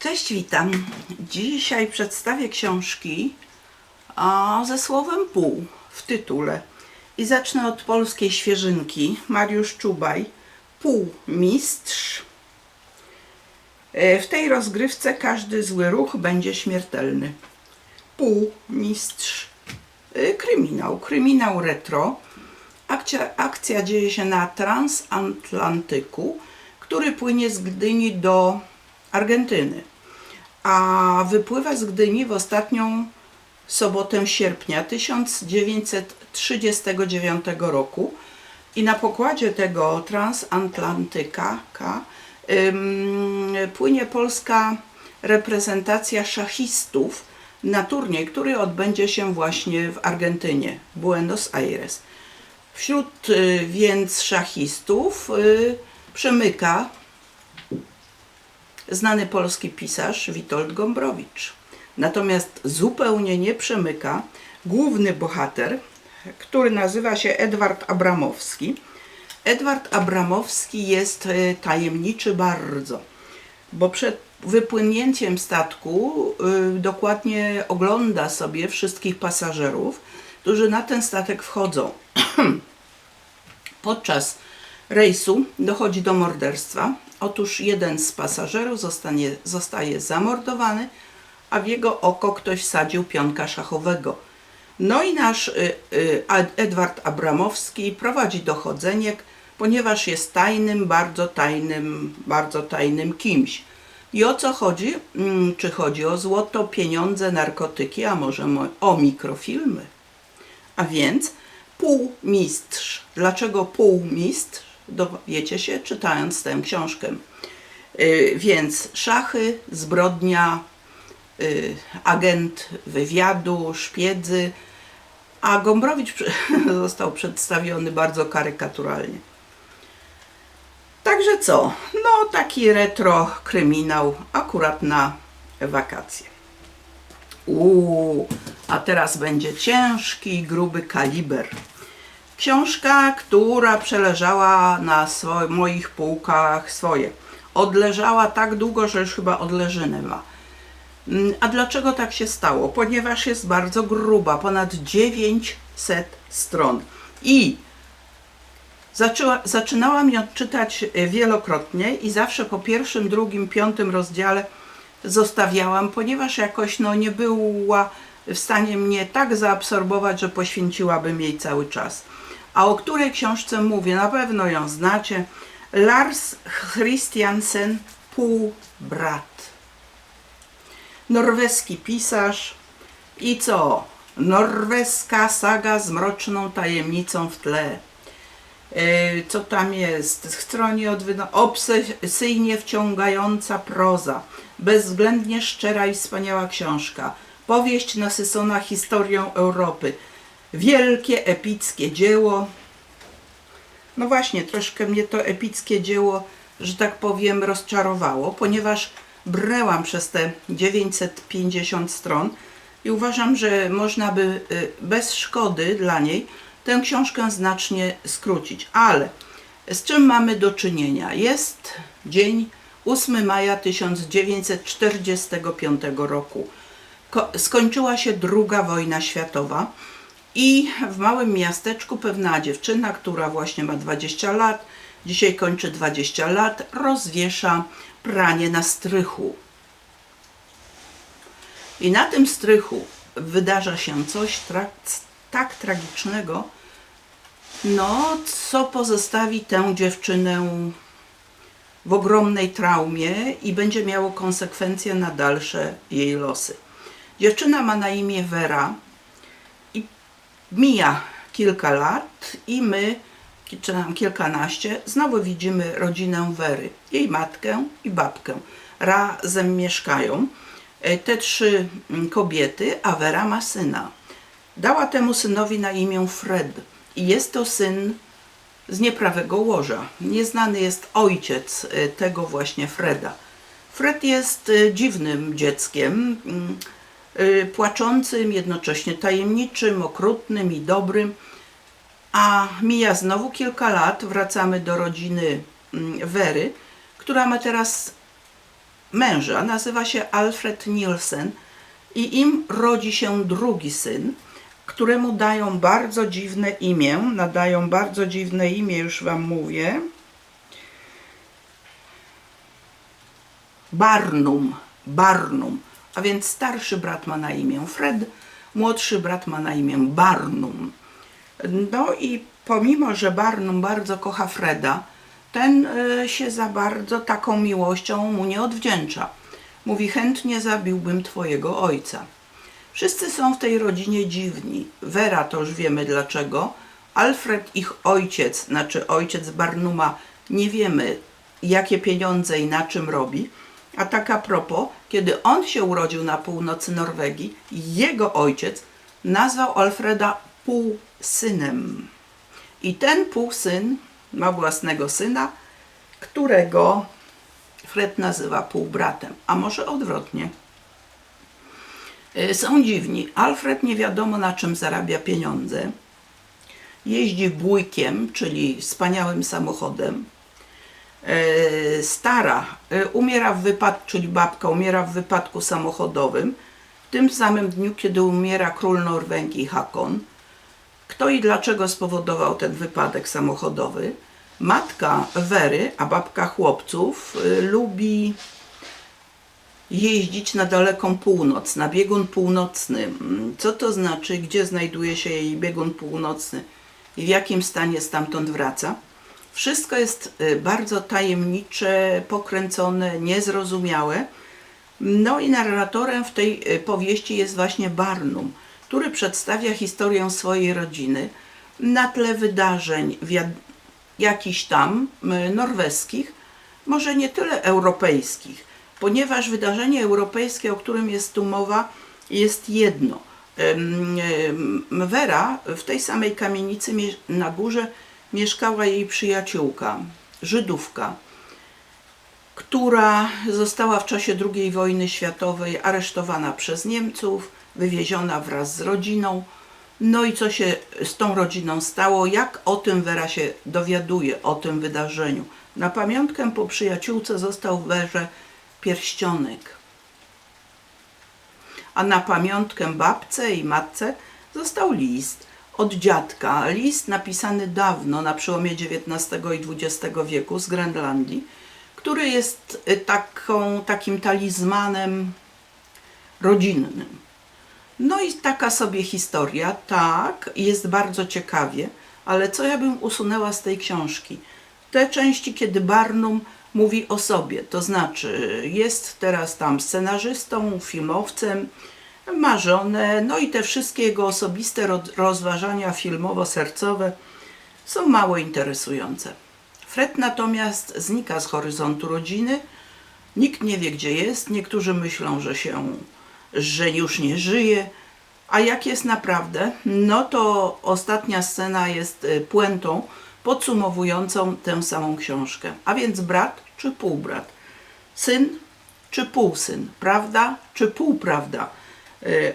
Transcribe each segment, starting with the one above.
Cześć, witam. Dzisiaj przedstawię książki a, ze słowem pół w tytule. I zacznę od polskiej świeżynki. Mariusz Czubaj, półmistrz. E, W tej rozgrywce każdy zły ruch będzie śmiertelny. Półmistrz. E, Kryminał. Kryminał retro. Akcja, akcja dzieje się na transatlantyku, który płynie z Gdyni do Argentyny, a wypływa z Gdyni w ostatnią sobotę sierpnia 1939 roku i na pokładzie tego transatlantyka ka, ym, płynie polska reprezentacja szachistów na turniej, który odbędzie się właśnie w Argentynie, Buenos Aires. Wśród y, więc szachistów y, przemyka znany polski pisarz Witold Gombrowicz. Natomiast zupełnie nie przemyka główny bohater, który nazywa się Edward Abramowski. Edward Abramowski jest y, tajemniczy bardzo, bo przed wypłynięciem statku y, dokładnie ogląda sobie wszystkich pasażerów, którzy na ten statek wchodzą. Podczas rejsu dochodzi do morderstwa. Otóż jeden z pasażerów zostanie, zostaje zamordowany, a w jego oko ktoś wsadził pionka szachowego. No i nasz y, y, Edward Abramowski prowadzi dochodzenie, ponieważ jest tajnym, bardzo tajnym, bardzo tajnym kimś. I o co chodzi? Mm, Czy chodzi o złoto, pieniądze, narkotyki, a może mo- o mikrofilmy? A więc półmistrz. Dlaczego półmistrz? Dowiecie się czytając tę książkę. Yy, więc szachy, zbrodnia, yy, agent wywiadu, szpiedzy, a Gombrowicz został przedstawiony bardzo karykaturalnie. Także co? No taki retro kryminał akurat na wakacje. Uuu, a teraz będzie ciężki, gruby kaliber. Książka, która przeleżała na moich półkach swoje. Odleżała tak długo, że już chyba odleżynę ma. Mm, A dlaczego tak się stało? Ponieważ jest bardzo gruba, ponad 900 stron. I zaczęła, zaczynałam ją czytać e, wielokrotnie i zawsze po pierwszym, drugim, piątym rozdziale zostawiałam, ponieważ jakoś no, nie była w stanie mnie tak zaabsorbować, że poświęciłabym jej cały czas. A o której książce mówię? Na pewno ją znacie. Lars Christiansen, Półbrat. Norweski pisarz. I co? Norweska saga z mroczną tajemnicą w tle. E, co tam jest? Stronie odwyno, obsesyjnie wciągająca proza, bezwzględnie szczera i wspaniała książka, powieść nasycona historią Europy, wielkie, epickie dzieło. No właśnie, troszkę mnie to epickie dzieło, że tak powiem, rozczarowało, ponieważ brnęłam przez te 950 stron i uważam, że można by y, bez szkody dla niej tę książkę znacznie skrócić. Ale z czym mamy do czynienia? Jest dzień 8 maja 1945 roku. Ko- skończyła się druga wojna światowa i w małym miasteczku pewna dziewczyna, która właśnie ma 20 lat, dzisiaj kończy 20 lat, rozwiesza pranie na strychu. I na tym strychu wydarza się coś tra- tak tragicznego, no, co pozostawi tę dziewczynę w ogromnej traumie i będzie miało konsekwencje na dalsze jej losy. Dziewczyna ma na imię Vera mija kilka lat i my, czy tam kilkanaście, znowu widzimy rodzinę Wery, jej matkę i babkę. Razem mieszkają e, te trzy mm, kobiety, a Wera ma syna. Dała temu synowi na imię Fred i jest to syn z nieprawego łoża. Nieznany jest ojciec e, tego właśnie Freda. Fred jest e, dziwnym dzieckiem, mm, płaczącym, jednocześnie tajemniczym, okrutnym i dobrym. A mija znowu kilka lat, wracamy do rodziny mm, Wery, która ma teraz męża nazywa się Alfred Nielsen i im rodzi się drugi syn, któremu dają bardzo dziwne imię. Nadają bardzo dziwne imię, już Wam mówię. Barnum, Barnum, a więc starszy brat ma na imię Fred, młodszy brat ma na imię Barnum. No i pomimo, że Barnum bardzo kocha Freda, ten e, się za bardzo taką miłością mu nie odwdzięcza. Mówi, chętnie zabiłbym twojego ojca. Wszyscy są w tej rodzinie dziwni. Vera to już wiemy dlaczego. Alfred, ich ojciec, znaczy ojciec Barnuma, nie wiemy jakie pieniądze i na czym robi. A tak a propos, kiedy on się urodził na północy Norwegii, jego ojciec nazwał Alfreda półsynem. I ten półsyn ma własnego syna, którego Fred nazywa półbratem, a może odwrotnie. Y, Są dziwni. Alfred nie wiadomo na czym zarabia pieniądze. Jeździ bójkiem, czyli wspaniałym samochodem. E, Stara e, umiera w wypadku, czyli babka umiera w wypadku samochodowym. W tym samym dniu, kiedy umiera król Norwegii Hakon. Kto i dlaczego spowodował ten wypadek samochodowy? Matka Wery, a babka chłopców, y, lubi jeździć na daleką północ, na biegun północny. Co to znaczy, gdzie znajduje się jej biegun północny i w jakim stanie stamtąd wraca? Wszystko jest y, bardzo tajemnicze, pokręcone, niezrozumiałe. No i narratorem w tej y, powieści jest właśnie Barnum, który przedstawia historię swojej rodziny na tle wydarzeń jakichś tam norweskich, może nie tyle europejskich, ponieważ wydarzenie europejskie, o którym jest tu mowa, jest jedno. Wera w tej samej kamienicy mie- na górze mieszkała jej przyjaciółka, Żydówka, która została w czasie II wojny światowej aresztowana przez Niemców, wywieziona wraz z rodziną. No i co się z tą rodziną stało? Jak o tym Wera się dowiaduje, o tym wydarzeniu? Na pamiątkę po przyjaciółce został w Werze pierścionek. A na pamiątkę babce i matce został list od dziadka. List napisany dawno, na przełomie XIX i XX wieku z Grenlandii, który jest y, taką, takim talizmanem rodzinnym. No i taka sobie historia, tak, jest bardzo ciekawie, ale co ja bym usunęła z tej książki? Te części, kiedy Barnum mówi o sobie, to znaczy jest teraz tam scenarzystą, filmowcem, ma żonę, no i te wszystkie jego osobiste ro- rozważania filmowo-sercowe są mało interesujące. Fred natomiast znika z horyzontu rodziny, nikt nie wie gdzie jest, niektórzy myślą, że się, że już nie żyje, a jak jest naprawdę, no to ostatnia scena jest y, puentą podsumowującą tę samą książkę. A więc brat czy półbrat, syn czy półsyn, prawda czy półprawda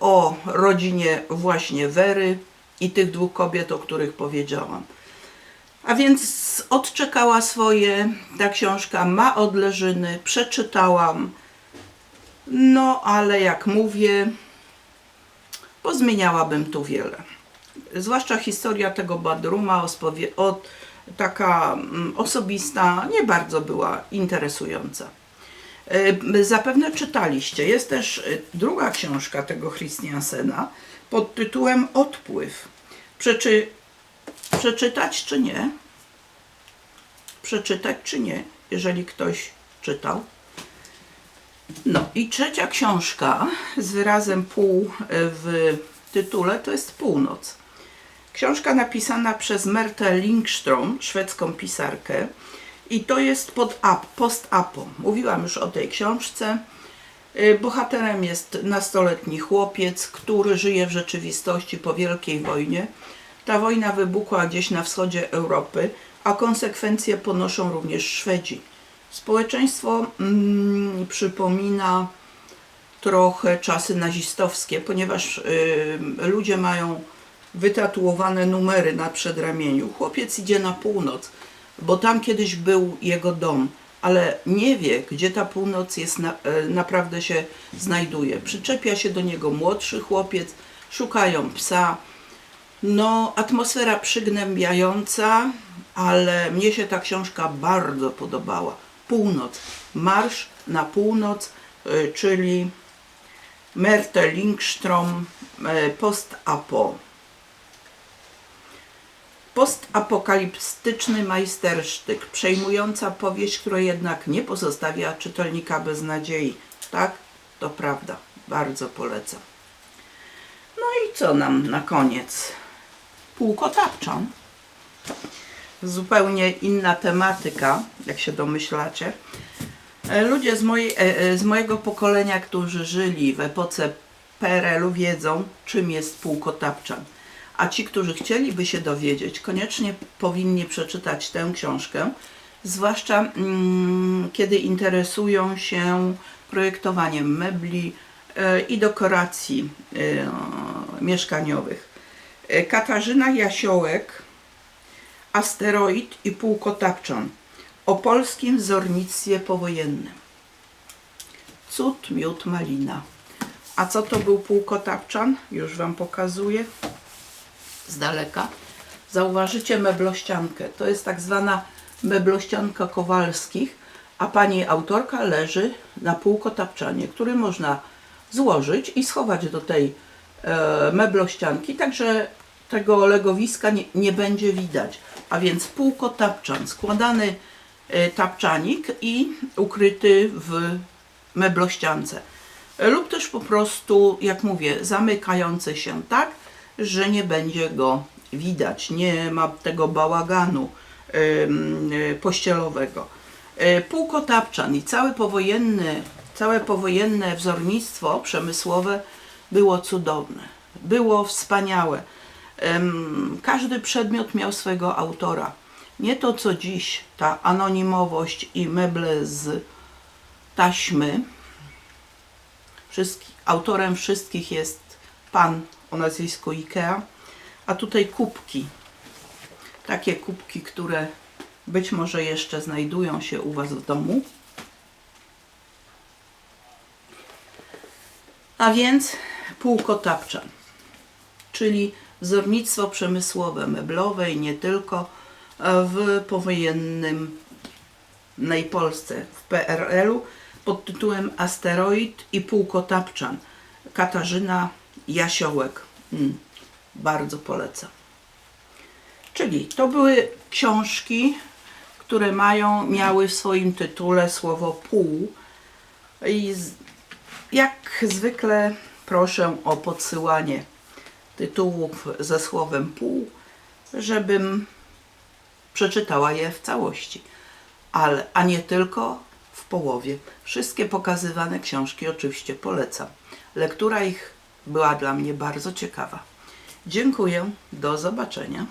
o rodzinie właśnie Wery i tych dwóch kobiet, o których powiedziałam. A więc odczekała swoje, ta książka ma odleżyny, przeczytałam, no ale jak mówię, pozmieniałabym tu wiele. Zwłaszcza historia tego Badruma, taka mm, osobista, nie bardzo była interesująca. E, Zapewne czytaliście. Jest też e, druga książka tego Christiansena pod tytułem Odpływ. Przeczy, przeczytać czy nie? Przeczytać czy nie, jeżeli ktoś czytał. No i trzecia książka z wyrazem pół e, w tytule to jest Północ. Książka napisana przez Mertę Lindström, szwedzką pisarkę. I to jest pod ap, post-apo. Mówiłam już o tej książce. Y, Bohaterem jest nastoletni chłopiec, który żyje w rzeczywistości po Wielkiej Wojnie. Ta wojna wybuchła gdzieś na wschodzie Europy, a konsekwencje ponoszą również Szwedzi. Społeczeństwo mm, przypomina trochę czasy nazistowskie, ponieważ y, ludzie mają wytatuowane numery na przedramieniu. Chłopiec idzie na północ, bo tam kiedyś był jego dom. ale nie wie, gdzie ta północ jest na, e, naprawdę się znajduje. Przyczepia się do niego młodszy chłopiec, szukają psa. No, atmosfera przygnębiająca, ale mnie się ta książka bardzo podobała. Północ. Marsz na północ, y, czyli Merte Lindström y, Post-Apo. Postapokaliptyczny majstersztyk, przejmująca powieść, która jednak nie pozostawia czytelnika bez nadziei. Tak, to prawda. Bardzo polecam. No i co nam na koniec? Półkotapczan. Zupełnie inna tematyka, jak się domyślacie. E, Ludzie z, mojej, e, e, z mojego pokolenia, którzy żyli w epoce PRL-u, wiedzą, czym jest półkotapczan. A ci, którzy chcieliby się dowiedzieć, koniecznie powinni przeczytać tę książkę, zwłaszcza mm, kiedy interesują się projektowaniem mebli e, i dekoracji e, mieszkaniowych. E, Katarzyna Jasiołek, Asteroid i Półkotapczan o polskim wzornictwie powojennym. Cud, miód, malina. A co to był półkotapczan? Już Wam pokazuję z daleka. Zauważycie meblościankę. To jest tak zwana meblościanka Kowalskich, a pani autorka leży na półkotapczanie, który można złożyć i schować do tej e, meblościanki, także tego legowiska nie, nie będzie widać. A więc półkotapczan, składany e, tapczanik i ukryty w meblościance. E, Lub też po prostu, jak mówię, zamykający się tak, że nie będzie go widać, nie ma tego bałaganu e, pościelowego. E, Półkotapczan i cały powojenny, całe powojenne wzornictwo przemysłowe było cudowne, było wspaniałe. Każdy przedmiot miał swego autora. Nie to co dziś, ta anonimowość i meble z taśmy. Wszystki, autorem wszystkich jest pan o nazwisku Ikea, a tutaj kubki. Takie kubki, które być może jeszcze znajdują się u Was w domu. A więc półkotapczan, czyli wzornictwo przemysłowe, meblowe i nie tylko e, w powojennymnej Polsce, w PRL-u pod tytułem Asteroid i Półkotapczan. Katarzyna Jasiołek. Mm, bardzo polecam. Czyli to były książki, które mają, miały w swoim tytule słowo pół. I z, jak zwykle proszę o podsyłanie tytułów ze słowem pół, żebym przeczytała je w całości, ale, a nie tylko w połowie. Wszystkie pokazywane książki oczywiście polecam. Lektura ich była dla mnie bardzo ciekawa. Dziękuję, do zobaczenia.